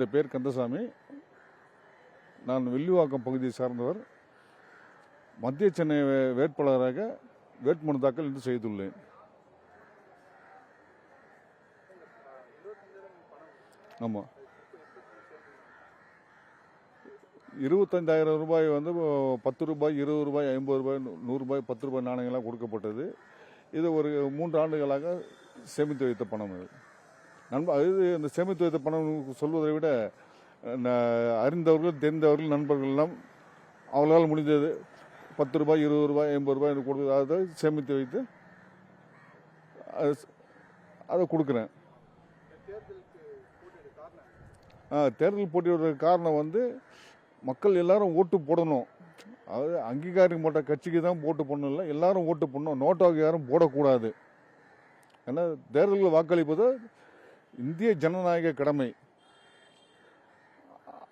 என்னுடைய பேர் கந்தசாமி நான் வில்லிவாக்கம் பகுதியை சார்ந்தவர். மத்திய சென்னை வேட்பாளராக வேட்புமனு தாக்கல் இன்று செய்துள்ளேன். ஆமாம் இருபத்தஞ்சாயிரம் ரூபாய் வந்து பத்து ரூபாய் இருபது ரூபாய் ஐம்பது ரூபாய் நூறுரூபாய் பத்து ரூபாய் நாணயங்களாக கொடுக்கப்பட்டது. இது ஒரு மூன்று ஆண்டுகளாக சேமித்து வைத்த பணம் இது. நண்ப இது இந்த சேமித்து வைத்த பணம் சொல்வதை விட அறிந்தவர்கள் தெரிந்தவர்கள் நண்பர்கள் எல்லாம் அவர்களால் முடிந்தது. பத்து ரூபாய் இருபது ரூபாய் எண்பது ரூபாய் எனக்கு கொடுத்து அதை சேமித்து வைத்து அது அதை கொடுக்குறேன். தேர்தல் போட்டியோட காரணம் வந்து மக்கள் எல்லாரும் ஓட்டு போடணும். அதாவது அங்கீகாரிக்கப்பட்ட கட்சிக்கு தான் ஓட்டு போடணும் இல்லை எல்லாரும் ஓட்டு போடணும். நோட்டாவுக்கு யாரும் போடக்கூடாது. ஏன்னா தேர்தலில் வாக்களிப்பது இந்திய ஜனநாயக கடமை.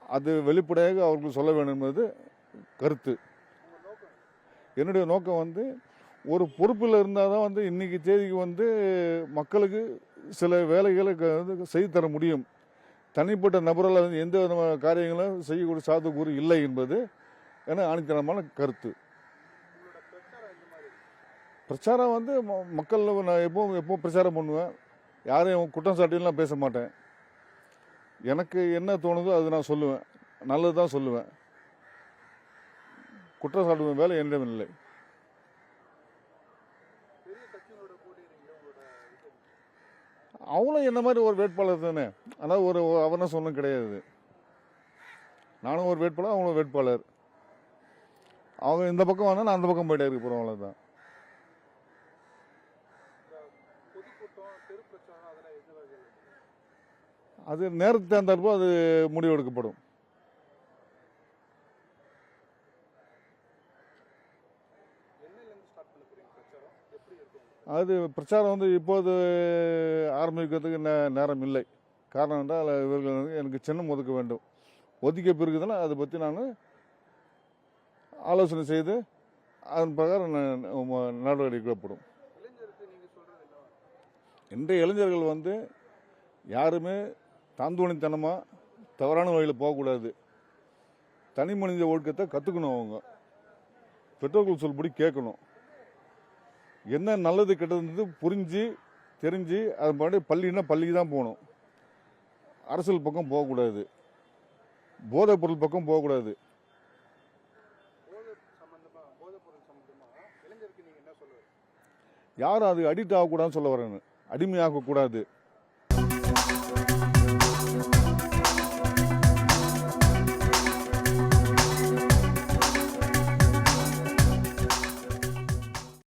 அது வெளிப்படையாக அவர்கள் சொல்ல வேண்டும் என்பது கருத்து. என்னுடைய நோக்கம் வந்து ஒரு பொறுப்பில் இருந்தால் தான் வந்து இன்னைக்கு தேதிக்கு வந்து மக்களுக்கு சில வேலைகளை க- வந்து செய்து தர முடியும். தனிப்பட்ட நபரால் வந்து எந்த விதமான காரியங்களும் செய்யக்கூடிய சாத்தியக்கூறு இல்லை என்பது என அனைத்தனமான கருத்து. பிரச்சாரம் வந்து ம- மக்கள் நான் எப்போ எப்போ பிரச்சாரம் பண்ணுவேன். யாரையும் குற்றம் சாட்டிலாம் பேச மாட்டேன். எனக்கு என்ன தோணுதோ அது நான் சொல்லுவேன். நல்லது தான் சொல்லுவேன். குற்றம் சாட்டுவேன் வேலை என்னிடம் இல்லை. அவங்களும் என்ன மாதிரி ஒரு வேட்பாளர் தானே. ஆனால் ஒரு அவர்னஸ் ஒன்றும் கிடையாது. நானும் ஒரு வேட்பாளர் அவங்களும் வேட்பாளர். அவங்க இந்த பக்கம் வந்தால் நான் அந்த பக்கம் போயிட்டே இருக்க போகிறோம் அவ்வளோதான் அது நேரத்துக்கு தகுந்தாற்போ அது முடிவெடுக்கப்படும். அது பிரச்சாரம் வந்து இப்போது ஆரம்பிக்கிறதுக்கு நே- நேரம் இல்லை. காரணம் என்றால் இவர்கள் வந்து எனக்கு சின்னம் ஒதுக்க வேண்டும். ஒதுக்கிய பிறகுதுன்னா அதை பற்றி நான் ஆலோசனை செய்து அதன் பிரகாரம் ந- நடவடிக்கை எடுக்கப்படும். இன்றைய இளைஞர்கள் வந்து யாருமே தாந்தோணித்தனமாக தவறான வழியில் போகக்கூடாது. தனி மனித ஒழுக்கத்தை கற்றுக்கணும் அவங்க. பெற்றோர்கள் சொல்படி கேட்கணும். என்ன நல்லது கெட்டது புரிஞ்சு தெரிஞ்சு அது மாதிரி பள்ளின்னா பள்ளிக்கு தான் போகணும். அரசியல் பக்கம் போகக்கூடாது. போதைப் பொருள் பக்கம் போகக்கூடாது. யாரும் அது அடிக்ட் ஆகக்கூடாதுன்னு சொல்ல வரேன்னு. அடிமையாகக்கூடாது.